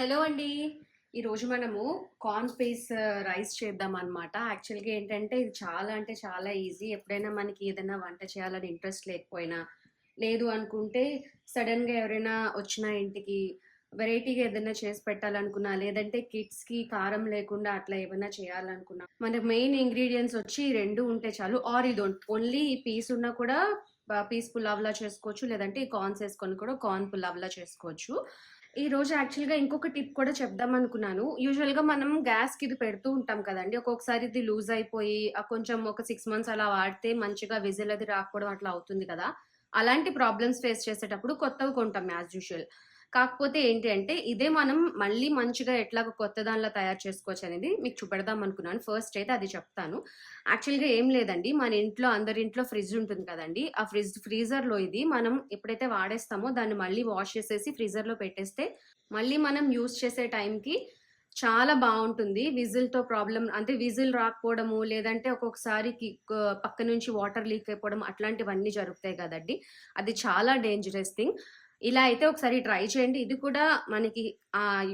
Hello అండి. ఈరోజు మనము కార్న్ స్పేస్ రైస్ చేద్దాం అనమాట యాక్చువల్గా ఏంటంటే ఇది చాలా అంటే చాలా ఈజీ. ఎప్పుడైనా మనకి ఏదైనా వంట చేయాలని ఇంట్రెస్ట్ లేకపోయినా లేదు అనుకుంటే సడన్గా ఎవరైనా వచ్చిన ఇంటికి వెరైటీగా ఏదైనా చేసి పెట్టాలనుకున్నా లేదంటే కిడ్స్కి కారం లేకుండా అట్లా ఏమైనా చేయాలనుకున్నా మన మెయిన్ ఇంగ్రీడియంట్స్ వచ్చి రెండు ఉంటే చాలు. ఆర్ ఇది ఓన్లీ ఈ పీస్ ఉన్నా కూడా పీస్ పులావ్లా చేసుకోవచ్చు. లేదంటే ఈ కార్న్స్ వేసుకొని కూడా కార్న్ పులావ్లా చేసుకోవచ్చు. ఈ రోజు యాక్చువల్గా ఇంకొక టిప్ కూడా చెప్దాం అనుకున్నాను. యూజువల్గా మనం గ్యాస్కి ఇది పెడుతూ ఉంటాం కదండి. ఒక్కొక్కసారి ఇది లూజ్ అయిపోయి కొంచెం ఒక సిక్స్ మంత్స్ అలా వాడితే మంచిగా విజిల్ అది రాకపోవడం అట్లా అవుతుంది కదా. అలాంటి ప్రాబ్లమ్స్ ఫేస్ చేసేటప్పుడు కొత్తవి కొంటాం యాజ్ యూజువల్. కాకపోతే ఏంటి అంటే ఇదే మనం మళ్ళీ మంచిగా ఎట్లా కొత్త దానిలో తయారు చేసుకోవచ్చు అనేది మీకు చూపెడదాం అనుకున్నాను. ఫస్ట్ అయితే అది చెప్తాను. యాక్చువల్గా ఏం లేదండి. మన ఇంట్లో అందరి ఇంట్లో ఫ్రిడ్జ్ ఉంటుంది కదండి. ఆ ఫ్రిడ్జ్ ఫ్రీజర్లో ఇది మనం ఎప్పుడైతే వాడేస్తామో దాన్ని మళ్ళీ వాష్ చేసేసి ఫ్రీజర్లో పెట్టేస్తే మళ్ళీ మనం యూస్ చేసే టైంకి చాలా బాగుంటుంది. విజిల్తో ప్రాబ్లం అంటే విజిల్ రాకపోవడము లేదంటే ఒక్కొక్కసారి పక్క నుంచి వాటర్ లీక్ అయిపోవడం అట్లాంటివన్నీ జరుగుతాయి కదండి. అది చాలా డేంజరస్ థింగ్. ఇలా అయితే ఒకసారి ట్రై చేయండి. ఇది కూడా మనకి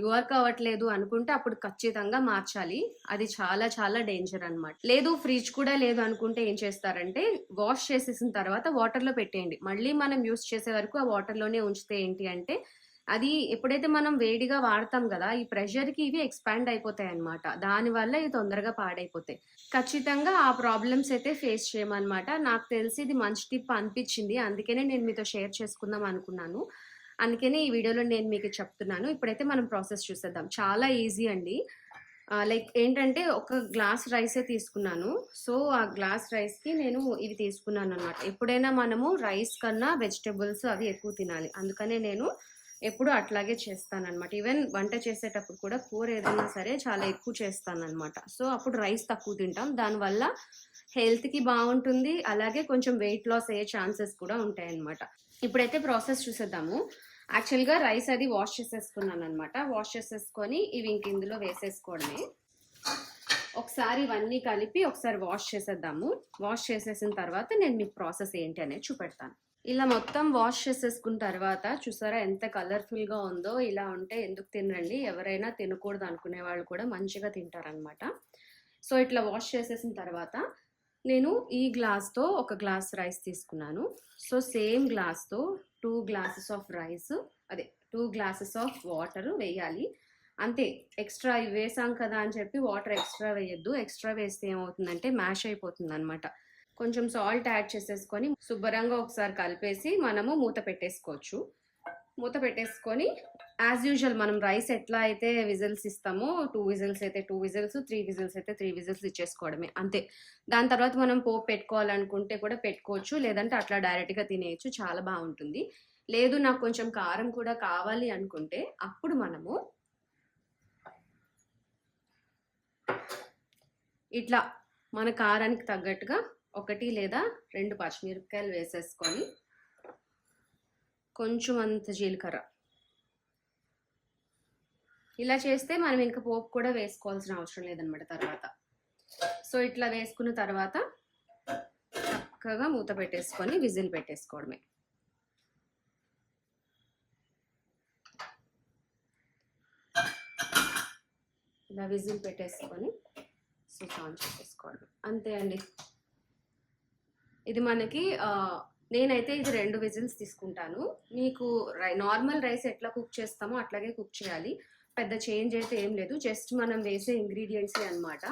వర్క్ అవ్వట్లేదు అనుకుంటే అప్పుడు ఖచ్చితంగా మార్చాలి. అది చాలా చాలా డేంజర్ అన్నమాట. లేదు ఫ్రిడ్జ్ కూడా లేదు అనుకుంటే ఏం చేస్తారంటే వాష్ చేసేసిన తర్వాత వాటర్లో పెట్టేయండి. మళ్ళీ మనం యూస్ చేసే వరకు ఆ వాటర్లోనే ఉంచితే ఏంటి అంటే అది ఎప్పుడైతే మనం వేడిగా వాడతాం కదా ఈ ప్రెషర్కి ఇవి ఎక్స్పాండ్ అయిపోతాయి అనమాట దానివల్ల ఇవి తొందరగా పాడైపోతాయి. ఖచ్చితంగా ఆ ప్రాబ్లమ్స్ అయితే ఫేస్ చేయమన్నమాట. నాకు తెలిసి ఇది మంచి టిప్ అనిపించింది. అందుకనే నేను మీతో షేర్ చేసుకుందాం అనుకున్నాను. అందుకనే ఈ వీడియోలో నేను మీకు చెప్తున్నాను. ఇప్పుడైతే మనం ప్రాసెస్ చూసేద్దాం. చాలా ఈజీ అండి. లైక్ ఏంటంటే ఒక గ్లాస్ రైసే తీసుకున్నాను. సో ఆ గ్లాస్ రైస్కి నేను ఇవి తీసుకున్నాను అనమాట ఎప్పుడైనా మనము రైస్ కన్నా వెజిటేబుల్స్ అవి ఎక్కువ తినాలి. అందుకనే నేను ఎప్పుడు అట్లాగే చేస్తాను అనమాట ఈవెన్ వంట చేసేటప్పుడు కూడా కూర ఏదైనా సరే చాలా ఎక్కువ చేస్తాను అనమాట సో అప్పుడు రైస్ తక్కువ తింటాం. దానివల్ల హెల్త్కి బాగుంటుంది. అలాగే కొంచెం వెయిట్ లాస్ అయ్యే ఛాన్సెస్ కూడా ఉంటాయన్నమాట. ఇప్పుడైతే ప్రాసెస్ చూసేద్దాము. యాక్చువల్గా రైస్ అది వాష్ చేసేసుకున్నాను అనమాట వాష్ చేసేసుకొని ఇవి ఇంక ఇందులో వేసేసుకోవడమే. ఒకసారి ఇవన్నీ కలిపి ఒకసారి వాష్ చేసేద్దాము. వాష్ చేసేసిన తర్వాత నేను మీకు ప్రాసెస్ ఏంటి అనేది చూపెడతాను. ఇలా మొత్తం వాష్ చేసేసుకున్న తర్వాత చూసారా ఎంత కలర్ఫుల్గా ఉందో ఇలా ఉంటే ఎందుకు తినండి ఎవరైనా తినకూడదు అనుకునే వాళ్ళు కూడా మంచిగా తింటారనమాట సో ఇట్లా వాష్ చేసేసిన తర్వాత నేను ఈ గ్లాస్తో ఒక గ్లాస్ రైస్ తీసుకున్నాను. సో సేమ్ గ్లాస్తో టూ గ్లాసెస్ ఆఫ్ రైస్ అదే టూ గ్లాసెస్ ఆఫ్ వాటర్ వేయాలి. అంతే ఎక్స్ట్రా వేసాం కదా అని చెప్పి వాటర్ ఎక్స్ట్రా వేయద్దు. ఎక్స్ట్రా వేస్తే ఏమవుతుందంటే మ్యాష్ అయిపోతుంది అనమాట కొంచెం సాల్ట్ యాడ్ చేసేసుకొని శుభ్రంగా ఒకసారి కలిపేసి మనము మూత పెట్టేసుకోవచ్చు. మూత పెట్టేసుకొని యాజ్ యూజువల్ మనం రైస్ ఎట్లా అయితే విజిల్స్ ఇస్తామో టూ విజిల్స్ అయితే టూ విజిల్స్ త్రీ విజిల్స్ అయితే త్రీ విజిల్స్ ఇచ్చేసుకోవడమే అంతే. దాని తర్వాత మనం పోపు పెట్టుకోవాలనుకుంటే కూడా పెట్టుకోవచ్చు లేదంటే అట్లా డైరెక్ట్గా తినేయచ్చు చాలా బాగుంటుంది. లేదు నాకు కొంచెం కారం కూడా కావాలి అనుకుంటే అప్పుడు మనము ఇట్లా మన కారానికి తగ్గట్టుగా ఒకటి లేదా రెండు పచ్చిమిరపకాయలు వేసేసుకొని కొంచెం అంత జీలకర్ర. ఇలా చేస్తే మనం ఇంకా పోపు కూడా వేసుకోవాల్సిన అవసరం లేదనమాట తర్వాత. సో ఇట్లా వేసుకున్న తర్వాత చక్కగా మూత పెట్టేసుకొని విజిల్ పెట్టేసుకోవడమే. ఇలా విజిల్ పెట్టేసుకొని స్విచ్ ఆన్ చేసేసుకోవడం అంతే అండి. ఇది మనకి నేనైతే ఇది రెండు విజిల్స్ తీసుకుంటాను. మీకు రై నార్మల్ రైస్ ఎట్లా కుక్ చేస్తామో అట్లాగే కుక్ చేయాలి. పెద్ద చేంజ్ అయితే ఏం లేదు. జస్ట్ మనం వేసే ఇంగ్రీడియంట్సే అనమాట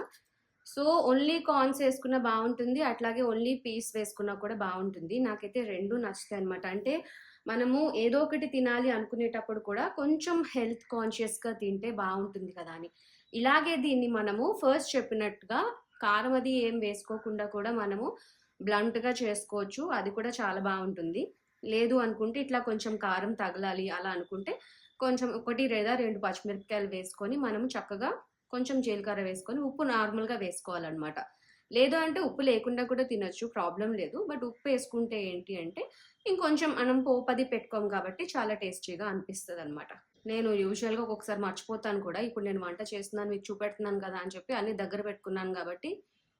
సో ఓన్లీ కార్న్స్ వేసుకున్న బాగుంటుంది. అట్లాగే ఓన్లీ పీస్ వేసుకున్నా కూడా బాగుంటుంది. నాకైతే రెండు నచ్చుతాయి అనమాట అంటే మనము ఏదో ఒకటి తినాలి అనుకునేటప్పుడు కూడా కొంచెం హెల్త్ కాన్షియస్గా తింటే బాగుంటుంది కదా అని. ఇలాగే దీన్ని మనము ఫస్ట్ చెప్పినట్టుగా కారం అది ఏం వేసుకోకుండా కూడా మనము బ్లంట్గా చేసుకోవచ్చు. అది కూడా చాలా బాగుంటుంది. లేదు అనుకుంటే ఇట్లా కొంచెం కారం తగలాలి అలా అనుకుంటే కొంచెం ఒకటి లేదా రెండు పచ్చిమిరపకాయలు వేసుకొని మనము చక్కగా కొంచెం జీలకర్ర వేసుకొని ఉప్పు నార్మల్గా వేసుకోవాలన్నమాట. లేదు అంటే ఉప్పు లేకుండా కూడా తినొచ్చు ప్రాబ్లం లేదు. బట్ ఉప్పు వేసుకుంటే ఏంటి అంటే ఇంకొంచెం మనం పోపది పెట్టుకోం కాబట్టి చాలా టేస్టీగా అనిపిస్తుంది అనమాట నేను యూజువల్గా ఒక్కొక్కసారి మర్చిపోతాను కూడా. ఇప్పుడు నేను వంట చేస్తున్నాను మీకు చూపెడుతున్నాను కదా అని చెప్పి అన్ని దగ్గర పెట్టుకున్నాను కాబట్టి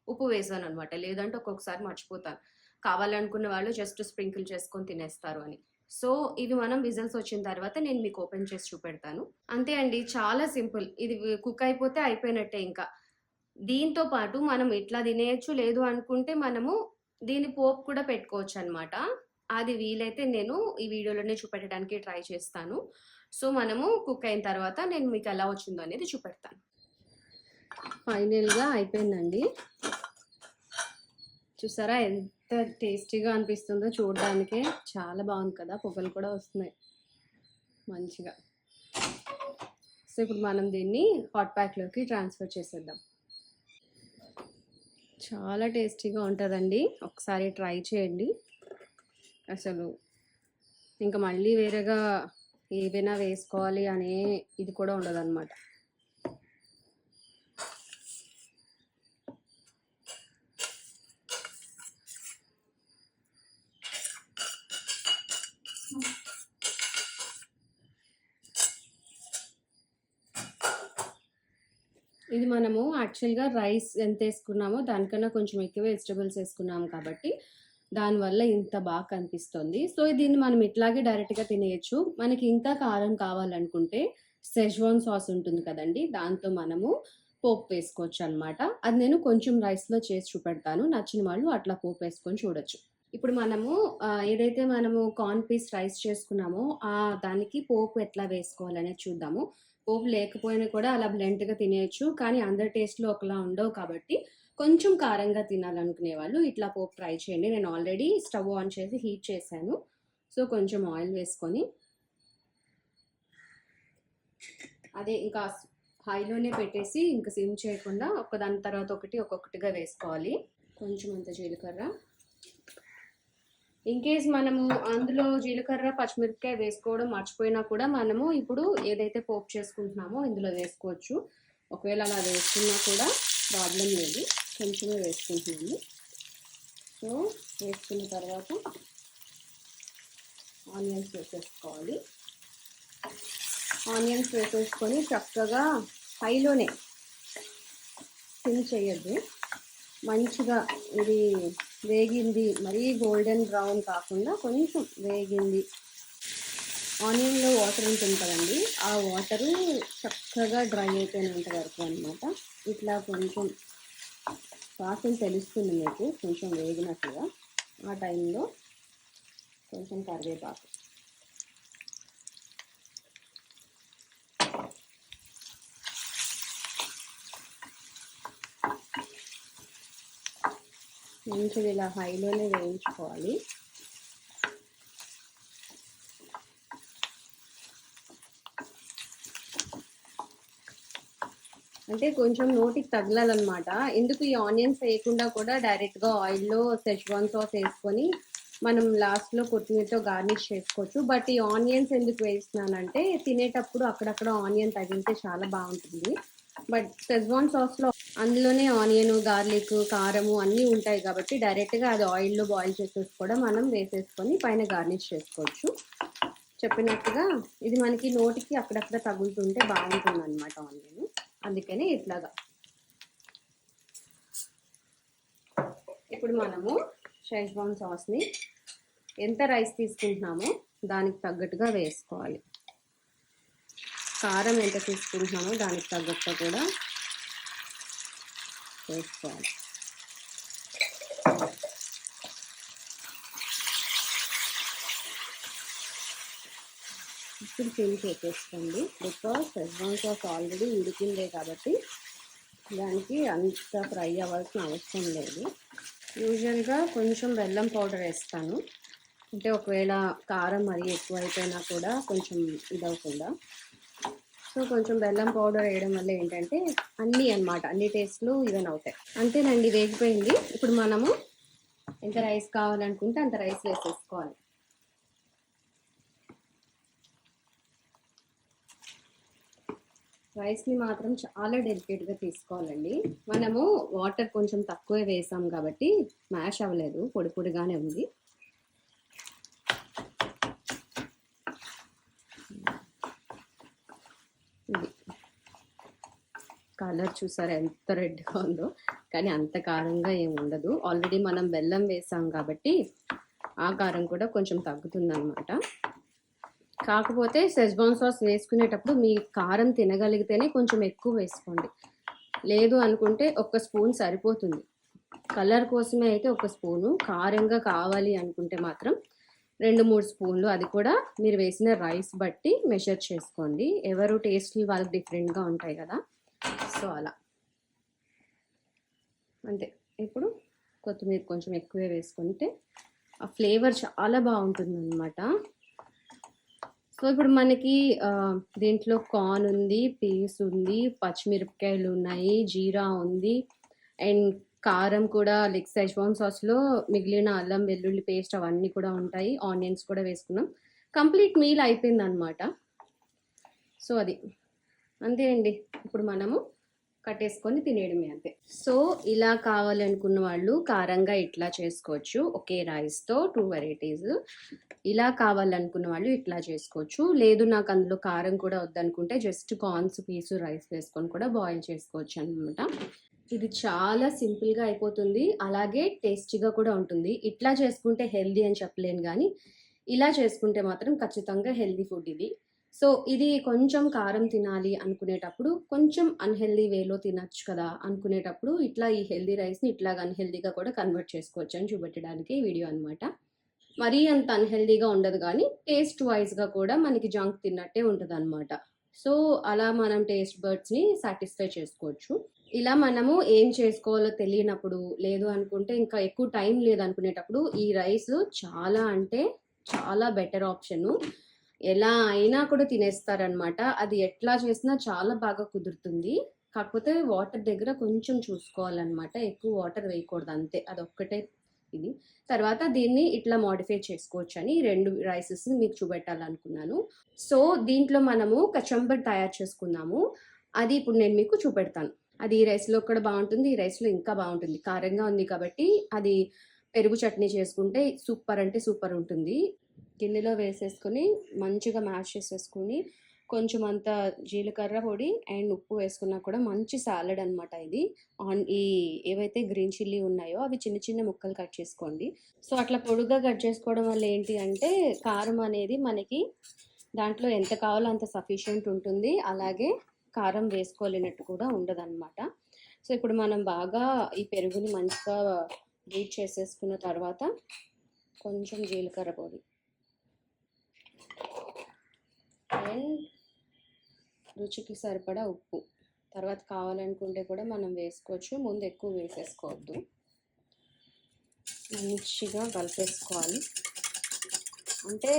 ఉప్పు వేసాను అనమాట లేదంటే ఒక్కొక్కసారి మర్చిపోతాను. కావాలనుకున్న వాళ్ళు జస్ట్ స్ప్రింకిల్ చేసుకొని తినేస్తారు అని. సో ఇవి మనం విజిల్స్ వచ్చిన తర్వాత నేను మీకు ఓపెన్ చేసి చూపెడతాను. అంతే అండి చాలా సింపుల్. ఇది కుక్ అయిపోతే అయిపోయినట్టే ఇంకా. దీంతో పాటు మనం ఇట్లా తినేయచ్చు లేదు అనుకుంటే మనము దీని పోపు కూడా పెట్టుకోవచ్చు అనమాట అది వీలైతే నేను ఈ వీడియోలోనే చూపెట్టడానికి ట్రై చేస్తాను. సో మనము కుక్ అయిన తర్వాత నేను మీకు ఎలా వచ్చిందో అనేది చూపెడతాను. ఫైనల్గా అయిపోయిందండి. చూసారా ఎంత టేస్టీగా అనిపిస్తుందో చూడడానికి. చాలా బాగుంది కదా పొగలు కూడా వస్తున్నాయి. మంచిగా. సో ఇప్పుడు మనం దీన్ని హాట్ ప్యాక్లోకి ట్రాన్స్ఫర్ చేసేద్దాం. చాలా టేస్టీగా ఉంటుందండి. ఒకసారి ట్రై చేయండి. అసలు ఇంకా మళ్ళీ వేరేగా ఏదైనా వేసుకోవాలి అనే ఇది కూడా ఉండదు ఇది మనము యాక్చువల్గా రైస్ ఎంత వేసుకున్నామో దానికన్నా కొంచెం ఎక్కువ వెజిటబుల్స్ వేసుకున్నాము కాబట్టి దానివల్ల ఇంత బాగా కనిపిస్తుంది. సో దీన్ని మనం ఇట్లాగే డైరెక్ట్గా తినేయచ్చు. మనకి ఇంకా కారం కావాలనుకుంటే సెజ్వాన్ సాస్ ఉంటుంది కదండి దాంతో మనము పోపు వేసుకోవచ్చు అనమాట అది నేను కొంచెం రైస్లో చేసి చూపెడతాను. నచ్చిన వాళ్ళు అట్లా పోపు వేసుకొని చూడొచ్చు. ఇప్పుడు మనము ఏదైతే మనము కార్న్ పీస్ రైస్ చేసుకున్నామో ఆ దానికి పోపు ఎట్లా వేసుకోవాలనేది చూద్దాము. పోపు లేకపోయినా కూడా అలా బ్లెంట్గా తినేయచ్చు. కానీ అందరి టేస్ట్లో ఒకలా ఉండవు కాబట్టి కొంచెం కారంగా తినాలనుకునే వాళ్ళు ఇట్లా పోపు ట్రై చేయండి. నేను ఆల్రెడీ స్టవ్ ఆన్ చేసి హీట్ చేశాను. సో కొంచెం ఆయిల్ వేసుకొని అదే ఇంకా హైలోనే పెట్టేసి ఇంకా సిమ్ చేయకుండా ఒకదాని తర్వాత ఒకటి ఒక్కొక్కటిగా వేసుకోవాలి. కొంచెం అంత జీలకర్ర. ఇన్ కేస్ మనము అందులో జీలకర్ర పచ్చిమిరపకాయ వేసుకోవడం మర్చిపోయినా కూడా మనము ఇప్పుడు ఏదైతే పోపు చేసుకుంటున్నామో ఇందులో వేసుకోవచ్చు. ఒకవేళ అలా వేసుకున్నా కూడా ప్రాబ్లం లేదు. కొంచెమే వేసుకుంటున్నాము. సో వేసుకున్న తర్వాత ఆనియన్స్ వేసేసుకోవాలి. ఆనియన్స్ వేసేసుకొని చక్కగా హైలోనే సిమ్ చేయొద్దు. మంచిగా ఇది వేగింది. మరీ గోల్డెన్ బ్రౌన్ కాకుండా కొంచెం వేగింది. ఆనియన్లో వాటర్ ఉంటుంది కదండి. ఆ వాటరు చక్కగా డ్రై అయిపోయినంత వరకు అనమాట ఇట్లా కొంచెం వాసన తెలుస్తుంది మీకు. కొంచెం వేగినట్లుగా. ఆ టైంలో కొంచెం కరివేపాకు. మంచిగా ఇలా హైలోనే వేయించుకోవాలి. అంటే కొంచెం నోటికి తగలాలన్నమాట. ఎందుకు ఈ ఆనియన్స్ వేయకుండా కూడా డైరెక్ట్గా ఆయిల్లో సెజ్వాన్ సాస్ వేసుకొని మనం లాస్ట్లో కొత్తిమీరతో గార్నిష్ చేసుకోవచ్చు. బట్ ఈ ఆనియన్స్ ఎందుకు వేస్తున్నానంటే తినేటప్పుడు అక్కడక్కడ ఆనియన్ తగిలితే చాలా బాగుంటుంది. బట్ సెజ్వాన్ సాస్లో అందులోనే ఆనియన్ గార్లిక్ కారము అన్నీ ఉంటాయి కాబట్టి డైరెక్ట్గా అది ఆయిల్లో బాయిల్ చేసేసి కూడా మనం వేసేసుకొని పైన గార్నిష్ చేసుకోవచ్చు. చెప్పినట్టుగా ఇది మనకి నోటికి అక్కడక్కడ తగులుతుంటే బాగుంటుంది అనమాట ఆనియన్. అందుకనే ఇట్లాగా. ఇప్పుడు మనము షైజ్వాన్ సాస్ని ఎంత రైస్ తీసుకుంటున్నామో దానికి తగ్గట్టుగా వేసుకోవాలి. కారం ఎంత తీసుకుంటున్నామో దానికి తగ్గట్టుగా కూడా వేసుకోవాలి ఇప్పుడు ఫిల్ చేసేసుకోండి బికాస్ షెజ్వాన్ సాస్ ఆల్రెడీ ఉడికిందే కాబట్టి దానికి అంత ఫ్రై అవ్వాల్సిన అవసరం లేదు. యూజువల్గా కొంచెం బెల్లం పౌడర్ వేస్తాను. అంటే ఒకవేళ కారం మరీ ఎక్కువైపోయినా కూడా కొంచెం ఇదవకుండా సో కొంచెం బెల్లం పౌడర్ వేయడం వల్ల ఏంటంటే అన్నీ అన్నమాట అన్ని టేస్ట్లు ఈవెన్ అవుతాయి. అంతేనండి వేగిపోయింది. ఇప్పుడు మనము ఎంత రైస్ కావాలనుకుంటే అంత రైస్ వేసేసుకోవాలి. రైస్ని మాత్రం చాలా డెలికేట్గా తీసుకోవాలండి. మనము వాటర్ కొంచెం తక్కువే వేసాం కాబట్టి మ్యాష్ అవ్వలేదు పొడి పొడిగానే ఉంది. కలర్ చూసారు ఎంత రెడ్గా ఉందో. కానీ అంత కారంగా ఏమి ఉండదు. ఆల్రెడీ మనం బెల్లం వేసాం కాబట్టి ఆ కారం కూడా కొంచెం తగ్గుతుందనమాట కాకపోతే సెజ్వాన్ సాస్ వేసుకునేటప్పుడు మీ కారం తినగలిగితేనే కొంచెం ఎక్కువ వేసుకోండి. లేదు అనుకుంటే ఒక స్పూన్ సరిపోతుంది. కలర్ కోసమే అయితే ఒక స్పూను. కారంగా కావాలి అనుకుంటే మాత్రం రెండు మూడు స్పూన్లు అది కూడా మీరు వేసిన రైస్ బట్టి మెషర్ చేసుకోండి. ఎవరు టేస్ట్లు వాళ్ళకి డిఫరెంట్గా ఉంటాయి కదా. సో అలా అంతే ఇప్పుడు కొత్తిమీర కొంచెం ఎక్కువే వేసుకుంటే ఆ ఫ్లేవర్ చాలా బాగుంటుంది అనమాట సో ఇప్పుడు మనకి దీంట్లో కార్న్ ఉంది పీస్ ఉంది పచ్చిమిరపకాయలు ఉన్నాయి జీరా ఉంది అండ్ కారం కూడా లైక్ సెజ్వాన్ సాస్లో మిగిలిన అల్లం వెల్లుల్లి పేస్ట్ అవన్నీ కూడా ఉంటాయి. ఆనియన్స్ కూడా వేసుకున్నాం. కంప్లీట్ మీల్ అయిపోయింది అనమాట సో అది. అంతే అండి. ఇప్పుడు మనము కట్టేసుకొని తినేయడమే అంతే. సో ఇలా కావాలనుకున్న వాళ్ళు కారంగా ఇట్లా చేసుకోవచ్చు. ఒకే రైస్తో టూ వెరైటీస్ ఇలా కావాలనుకున్న వాళ్ళు ఇట్లా చేసుకోవచ్చు. లేదు నాకు అందులో కారం కూడా వద్దనుకుంటే జస్ట్ కార్న్స్ పీసు రైస్ వేసుకొని కూడా బాయిల్ చేసుకోవచ్చు అనమాట ఇది చాలా సింపుల్గా అయిపోతుంది. అలాగే టేస్టీగా కూడా ఉంటుంది. ఇట్లా చేసుకుంటే హెల్దీ అని చెప్పలేను కానీ ఇలా చేసుకుంటే మాత్రం ఖచ్చితంగా హెల్దీ ఫుడ్ ఇది. సో ఇది కొంచెం కారం తినాలి అనుకునేటప్పుడు కొంచెం అన్హెల్దీ వేలో తినచ్చు కదా అనుకునేటప్పుడు ఇట్లా ఈ హెల్దీ రైస్ని ఇట్లా అన్హెల్దీగా కూడా కన్వర్ట్ చేసుకోవచ్చు అని చూపెట్టడానికి ఈ వీడియో అనమాట మరీ అంత అన్హెల్దీగా ఉండదు కానీ టేస్ట్ వైజ్గా కూడా మనకి జంక్ తిన్నట్టే ఉంటుంది అనమాట సో అలా మనం టేస్ట్ బర్డ్స్ని సాటిస్ఫై చేసుకోవచ్చు. ఇలా మనము ఏం చేసుకోవాలో తెలియనప్పుడు లేదు అనుకుంటే ఇంకా ఎక్కువ టైం లేదు అనుకునేటప్పుడు ఈ రైస్ చాలా అంటే చాలా బెటర్ ఆప్షను ఎలా అయినా కూడా తినేస్తారనమాట అది ఎట్లా చేసినా చాలా బాగా కుదురుతుంది. కాకపోతే వాటర్ దగ్గర కొంచెం చూసుకోవాలన్నమాట. ఎక్కువ వాటర్ వేయకూడదు అంతే. అదొక్కటే ఇది. తర్వాత దీన్ని ఇట్లా మాడిఫై చేసుకోవచ్చు అని రెండు రైసెస్ మీకు చూపెట్టాలనుకున్నాను. సో దీంట్లో మనము కచంబర్ తయారు చేసుకున్నాము. అది ఇప్పుడు నేను మీకు చూపెడతాను. అది ఈ రైస్లో కూడా బాగుంటుంది ఈ రైస్లో ఇంకా బాగుంటుంది. కారంగా ఉంది కాబట్టి అది పెరుగు చట్నీ చేసుకుంటే సూపర్ అంటే సూపర్ ఉంటుంది. గిన్నెలో వేసేసుకొని మంచిగా మ్యాష్ చేసేసుకొని కొంచెం అంత జీలకర్ర పొడి అండ్ ఉప్పు వేసుకున్నా కూడా మంచి సాలడ్ అనమాట ఇది. ఆన్ ఈ ఏవైతే గ్రీన్ చిల్లీ ఉన్నాయో అవి చిన్న చిన్న ముక్కలు కట్ చేసుకోండి. సో అట్లా పొడుగ్గా కట్ చేసుకోవడం వల్ల ఏంటి అంటే కారం అనేది మనకి దాంట్లో ఎంత కావాలో అంత సఫిషియంట్ ఉంటుంది. అలాగే కారం వేసుకోలేనట్టు కూడా ఉండదన్నమాట. సో ఇప్పుడు మనం బాగా ఈ పెరుగుని మంచిగా బీట్ చేసేసుకున్న తర్వాత కొంచెం జీలకర్ర పొడి. అండ్ రుచికి సరిపడా ఉప్పు. తర్వాత కావాలనుకుంటే కూడా మనం వేసుకోవచ్చు. ముందు ఎక్కువ వేసేసుకోవద్దు. మంచిగా కలిపేసుకోవాలి. అంటే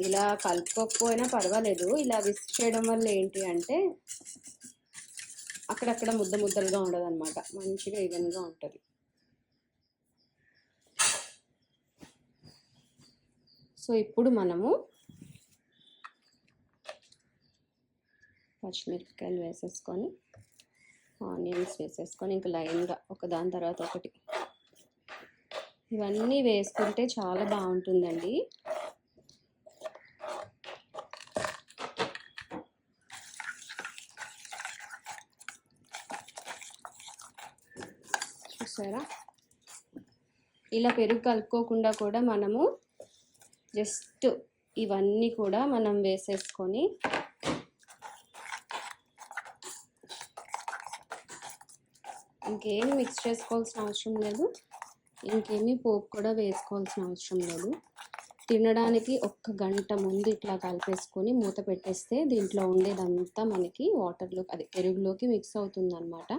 ఇలా కలుపుకోకపోయినా పర్వాలేదు. ఇలా విస్క్ చేయడం వల్ల ఏంటి అంటే అక్కడక్కడ ముద్ద ముద్దలుగా ఉండదు అనమాట మంచిగా ఈవెన్గా ఉంటుంది. సో ఇప్పుడు మనము పచ్చిమిరపకాయలు వేసేసుకొని ఆనియన్స్ వేసేసుకొని ఇంకా లైన్గా ఒక దాని తర్వాత ఒకటి. ఇవన్నీ వేసుకుంటే చాలా బాగుంటుందండి. చూసారా? ఇలా పెరుగు కలుపుకోకుండా కూడా మనము జస్ట్ ఇవన్నీ కూడా మనం వేసేసుకొని ఇంకేమి మిక్స్ చేసుకోవాల్సిన అవసరం లేదు. ఇంకేమీ పోపు కూడా వేసుకోవాల్సిన అవసరం లేదు. తినడానికి ఒక్క గంట ముందు ఇట్లా కలిపేసుకొని మూత పెట్టేస్తే దీంట్లో ఉండేదంతా మనకి వాటర్లో అది పెరుగులోకి మిక్స్ అవుతుందన్నమాట.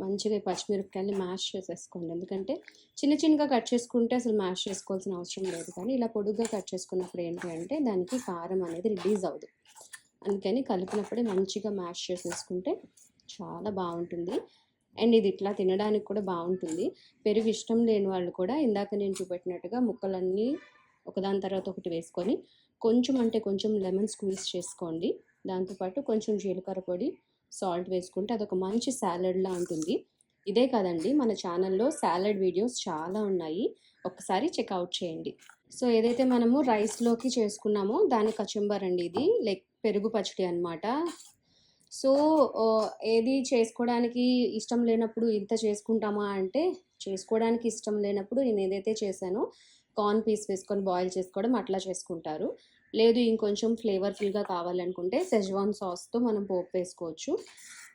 మంచిగా పచ్చిమిరపకాయలు మ్యాష్ చేసేసుకోండి. ఎందుకంటే చిన్న చిన్నగా కట్ చేసుకుంటే అసలు మ్యాష్ చేసుకోవాల్సిన అవసరం లేదు. కానీ ఇలా పొడుగ్గా కట్ చేసుకున్నప్పుడు ఏంటి అంటే దానికి కారం అనేది రిలీజ్ అవ్వదు. అందుకని కలిపినప్పుడే మంచిగా మ్యాష్ చేసేసుకుంటే చాలా బాగుంటుంది. అండ్ ఇది ఇట్లా తినడానికి కూడా బాగుంటుంది. పెరుగు ఇష్టం లేని వాళ్ళు కూడా ఇందాక నేను చూపెట్టినట్టుగా ముక్కలన్నీ ఒకదాని తర్వాత ఒకటి వేసుకొని కొంచెం అంటే కొంచెం లెమన్ స్క్వీజ్ చేసుకోండి. దాంతోపాటు కొంచెం జీలకర్ర పొడి సాల్ట్ వేసుకుంటే అదొక మంచి సాలడ్లా ఉంటుంది. ఇదే కాదండి మన ఛానల్లో సాలడ్ వీడియోస్ చాలా ఉన్నాయి. ఒకసారి చెక్అవుట్ చేయండి. సో ఏదైతే మనము రైస్లోకి చేసుకున్నామో దాని కచంబర్ అండి ఇది. లైక్ పెరుగు పచ్చడి అనమాట సో ఏది చేసుకోవడానికి ఇష్టం లేనప్పుడు ఇంత చేసుకుంటామా అంటే చేసుకోవడానికి ఇష్టం లేనప్పుడు నేను ఏదైతే చేశానో కార్న్ పీస్ వేసుకొని బాయిల్ చేసుకోవడం అట్లా చేసుకుంటారు. లేదు ఇంకొంచెం ఫ్లేవర్ఫుల్గా కావాలనుకుంటే సెజ్వాన్ సాస్తో మనం పోపు వేసుకోవచ్చు.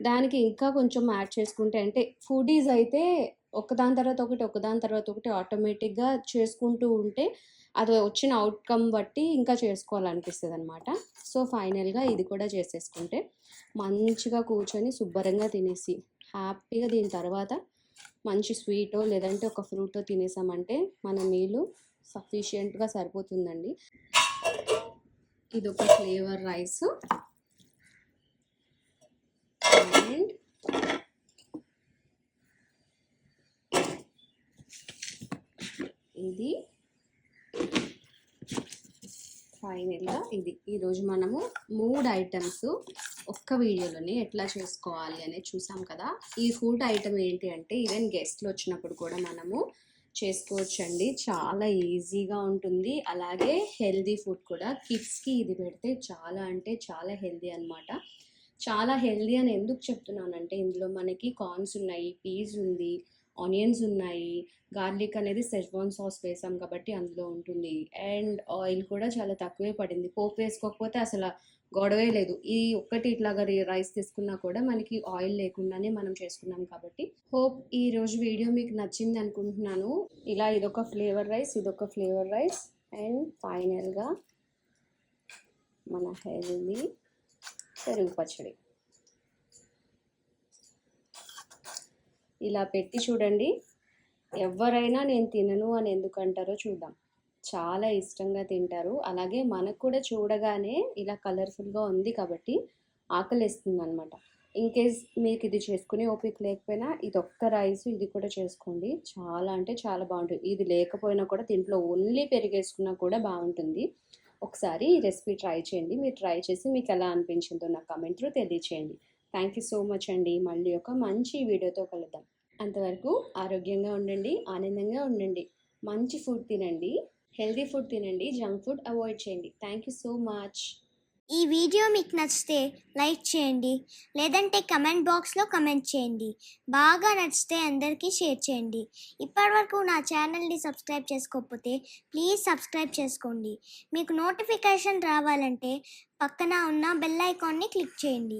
దానికి ఇంకా కొంచెం యాడ్ చేసుకుంటే అంటే ఫుడీస్ అయితే ఒకదాని తర్వాత ఒకటి ఒకదాని తర్వాత ఒకటి ఆటోమేటిక్గా చేసుకుంటూ ఉంటే అది వచ్చిన అవుట్కమ్ బట్టి ఇంకా చేసుకోవాలనిపిస్తుంది అనమాట సో ఫైనల్గా ఇది కూడా చేసేసుకుంటే మంచిగా కూర్చొని శుభ్రంగా తినేసి హ్యాపీగా దీని తర్వాత మంచి స్వీటో లేదంటే ఒక ఫ్రూటో తినేసామంటే మన మీలు సఫిషియెంట్గా సరిపోతుందండి. ఇది ఒక ఫ్లేవర్ రైస్. అండ్ ఇది ఫైనల్గా ఇది. ఈరోజు మనము మూడు ఐటమ్స్ ఒక్క వీడియోలోనే ఎట్లా చేసుకోవాలి అనేది చూసాం కదా. ఈ ఫుడ్ ఐటమ్ ఏంటి అంటే ఈవెన్ గెస్ట్లు వచ్చినప్పుడు కూడా మనము చేసుకోవచ్చండి. చాలా ఈజీగా ఉంటుంది. అలాగే హెల్దీ ఫుడ్ కూడా కిడ్స్కి ఇది పెడితే చాలా అంటే చాలా హెల్దీ అన్నమాట. చాలా హెల్దీ అని ఎందుకు చెప్తున్నానంటే ఇందులో మనకి కార్న్స్ ఉన్నాయి పీస్ ఉంది ఆనియన్స్ ఉన్నాయి గార్లిక్ అనేది సెజ్వాన్ సాస్ వేసాం కాబట్టి అందులో ఉంటుంది. అండ్ ఆయిల్ కూడా చాలా తక్కువే పడింది. పోపు వేసుకోకపోతే అసలు గొడవే లేదు. ఈ ఒక్కటి ఇట్లాగా రైస్ తీసుకున్నా కూడా మనకి ఆయిల్ లేకుండానే మనం చేసుకున్నాం కాబట్టి. హోప్ ఈ రోజు వీడియో మీకు నచ్చింది అనుకుంటున్నాను. ఇలా ఇదొక ఫ్లేవర్ రైస్ ఇదొక ఫ్లేవర్ రైస్. అండ్ ఫైనల్గా మన హెల్దీ పెరుగు పచ్చడి. ఇలా పెట్టి చూడండి. ఎవరైనా నేను తినను అని ఎందుకంటారో చూద్దాం. చాలా ఇష్టంగా తింటారు. అలాగే మనకు కూడా చూడగానే ఇలా కలర్ఫుల్గా ఉంది కాబట్టి ఆకలిస్తుంది అనమాట ఇన్కేస్ మీకు ఇది చేసుకునే ఓపిక లేకపోయినా ఇది ఒక్క రైస్ ఇది కూడా చేసుకోండి. చాలా అంటే చాలా బాగుంటుంది. ఇది లేకపోయినా కూడా దీంట్లో ఓన్లీ పెరిగేసుకున్నా కూడా బాగుంటుంది. ఒకసారి ఈ రెసిపీ ట్రై చేయండి. మీరు ట్రై చేసి మీకు ఎలా అనిపించిందో నాకు కమెంట్లో తెలియచేయండి. థ్యాంక్ యూ సో మచ్ అండి. మళ్ళీ ఒక మంచి వీడియోతో కలుద్దాం. అంతవరకు ఆరోగ్యంగా ఉండండి ఆనందంగా ఉండండి. మంచి ఫుడ్ తినండి హెల్తీ ఫుడ్ తినండి జంక్ ఫుడ్ అవాయిడ్ చేయండి. థ్యాంక్ యూ సో మచ్ ఈ వీడియో మీకు నచ్చితే లైక్ చేయండి లేదంటే కమెంట్ బాక్స్లో కమెంట్ చేయండి. బాగా నచ్చితే అందరికీ షేర్ చేయండి. ఇప్పటివరకు నా ఛానల్ని సబ్స్క్రైబ్ చేసుకోకపోతే ప్లీజ్ సబ్స్క్రైబ్ చేసుకోండి. మీకు నోటిఫికేషన్ రావాలంటే పక్కన ఉన్న బెల్ ఐకాన్ని క్లిక్ చేయండి.